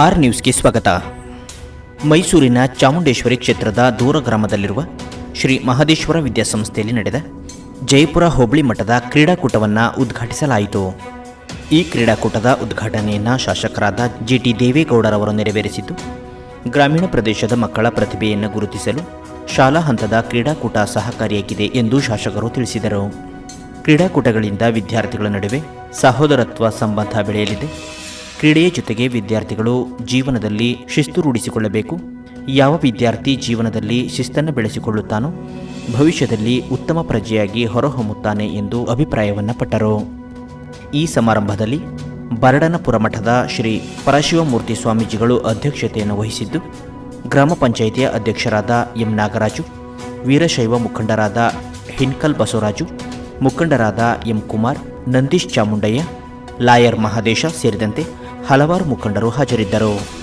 R ನ್ಯೂಸ್ಗೆ ಸ್ವಾಗತ. ಮೈಸೂರಿನ ಚಾಮುಂಡೇಶ್ವರಿ ಕ್ಷೇತ್ರದ ದೂರ ಗ್ರಾಮದಲ್ಲಿರುವ ಶ್ರೀ ಮಹದೇಶ್ವರ ವಿದ್ಯಾಸಂಸ್ಥೆಯಲ್ಲಿ ನಡೆದ ಜಯಪುರ ಹೋಬಳಿ ಮಠದ ಕ್ರೀಡಾಕೂಟವನ್ನು ಉದ್ಘಾಟಿಸಲಾಯಿತು. ಈ ಕ್ರೀಡಾಕೂಟದ ಉದ್ಘಾಟನೆಯನ್ನು ಶಾಸಕರಾದ ಜಿ ಟಿ ದೇವೇಗೌಡರವರು ನೆರವೇರಿಸಿದ್ದು, ಗ್ರಾಮೀಣ ಪ್ರದೇಶದ ಮಕ್ಕಳ ಪ್ರತಿಭೆಯನ್ನು ಗುರುತಿಸಲು ಶಾಲಾ ಹಂತದ ಕ್ರೀಡಾಕೂಟ ಸಹಕಾರಿಯಾಗಿದೆ ಎಂದು ಶಾಸಕರು ತಿಳಿಸಿದರು. ಕ್ರೀಡಾಕೂಟಗಳಿಂದ ವಿದ್ಯಾರ್ಥಿಗಳ ನಡುವೆ ಸಹೋದರತ್ವ ಸಂಬಂಧ ಬೆಳೆಯಲಿದೆ. ಕ್ರೀಡೆಯ ಜೊತೆಗೆ ವಿದ್ಯಾರ್ಥಿಗಳು ಜೀವನದಲ್ಲಿ ಶಿಸ್ತು ರೂಢಿಸಿಕೊಳ್ಳಬೇಕು. ಯಾವ ವಿದ್ಯಾರ್ಥಿ ಜೀವನದಲ್ಲಿ ಶಿಸ್ತನ್ನು ಬೆಳೆಸಿಕೊಳ್ಳುತ್ತಾನೋ, ಭವಿಷ್ಯದಲ್ಲಿ ಉತ್ತಮ ಪ್ರಜೆಯಾಗಿ ಹೊರಹೊಮ್ಮುತ್ತಾನೆ ಎಂದು ಅಭಿಪ್ರಾಯವನ್ನು ಪಟ್ಟರು. ಈ ಸಮಾರಂಭದಲ್ಲಿ ಬರಡನಪುರ ಮಠದ ಶ್ರೀ ಪರಶಿವಮೂರ್ತಿ ಸ್ವಾಮೀಜಿಗಳು ಅಧ್ಯಕ್ಷತೆಯನ್ನು ವಹಿಸಿದ್ದು, ಗ್ರಾಮ ಪಂಚಾಯಿತಿಯ ಅಧ್ಯಕ್ಷರಾದ ಎಂ ನಾಗರಾಜು, ವೀರಶೈವ ಮುಖಂಡರಾದ ಹಿನ್ಕಲ್ ಬಸವರಾಜು, ಮುಖಂಡರಾದ ಎಂ ಕುಮಾರ್, ನಂದೀಶ್ ಚಾಮುಂಡಯ್ಯ, ಲಾಯರ್ ಮಹಾದೇಶ ಸೇರಿದಂತೆ ಹಲವಾರು ಮುಖಂಡರು ಹಾಜರಿದ್ದರು.